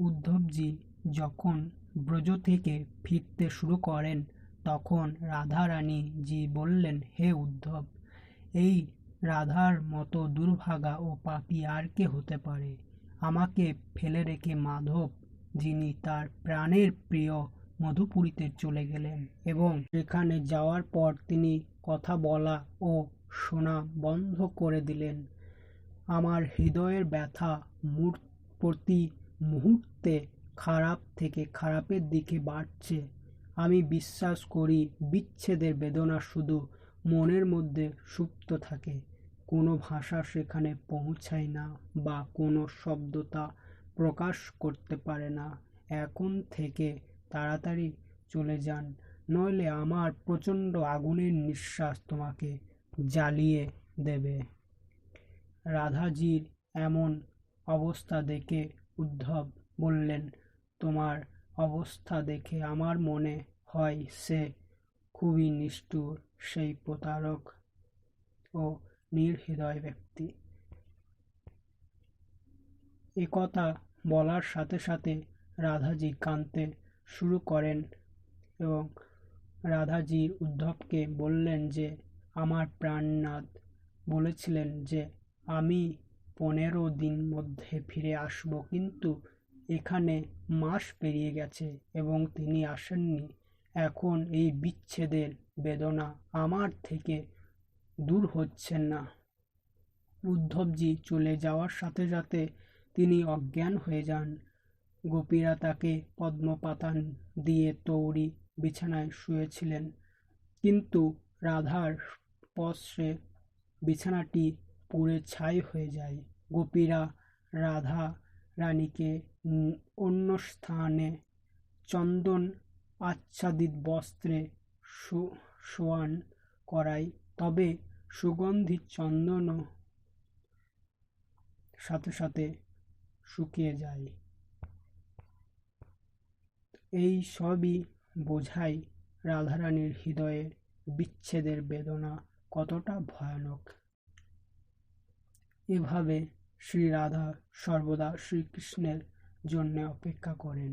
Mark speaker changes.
Speaker 1: উদ্ধবজি যখন ব্রজ থেকে ফিরতে শুরু করেন, তখন রাধারানী জি বললেন, হে উদ্ধব, এই রাধার মতো দুর্ভাগা ও পাপি আর কে হতে পারে? আমাকে ফেলে রেখে মাধব, যিনি তার প্রাণের প্রিয় মধুপুরীতে চলে গেলেন এবং সেখানে যাওয়ার পর তিনি কথা বলা ও শোনা বন্ধ করে দিলেন। আমার হৃদয়ের ব্যথা মূর প্রতি মুহূর্তে খারাপ থেকে খারাপের দিকে বাড়ছে। আমি বিশ্বাস করি, বিচ্ছেদের বেদনা শুধু মনের মধ্যে সুপ্ত থাকে। কোনো ভাষা সেখানে পৌঁছায় না বা কোনো শব্দ তা প্রকাশ করতে পারে না। এখন থেকে তাড়াতাড়ি চলে যান, নইলে আমার প্রচণ্ড আগুনের নিঃশ্বাস তোমাকে জ্বালিয়ে দেবে। রাধাজির এমন অবস্থা দেখে উদ্ধব বললেন, তোমার অবস্থা দেখে আমার মনে হয় সে খুবই নিষ্ঠুর, সেই প্রতারক ও নির্হৃদয় ব্যক্তি। একথা বলার সাথে সাথে রাধাজি কাঁদতে শুরু করেন এবং রাধাজি উদ্ধবকে বললেন যে, আমার প্রাণনাথ বলেছিলেন যে, আমি পনেরো দিন মধ্যে ফিরে আসব। কিন্তু এখানে মাস পেরিয়ে গেছে এবং তিনি আসেননি। এখন এই বিচ্ছেদের বেদনা আমার থেকে দূর হচ্ছেন না। উদ্ধবজি চলে যাওয়ার সাথে সাথে তিনি অজ্ঞান হয়ে যান। গোপীরা তাকে পদ্মপাতান দিয়ে তৈরি বিছানায় শুয়েছিলেন। কিন্তু রাধার স্পর্শে বিছানাটি পুড়ে ছাই হয়ে যায়। গোপীরা রাধা রানীকে অন্য স্থানে চন্দন আচ্ছাদিত বস্ত্রে শোয়ান করায়। তবে সুগন্ধি চন্দনও সাথে সাথে শুকিয়ে যায়। এই সবই বোঝায় রাধারানীর হৃদয়ে বিচ্ছেদের বেদনা কতটা ভয়ানক। এভাবে শ্রী রাধা সর্বদা শ্রীকৃষ্ণের জন্য অপেক্ষা করেন।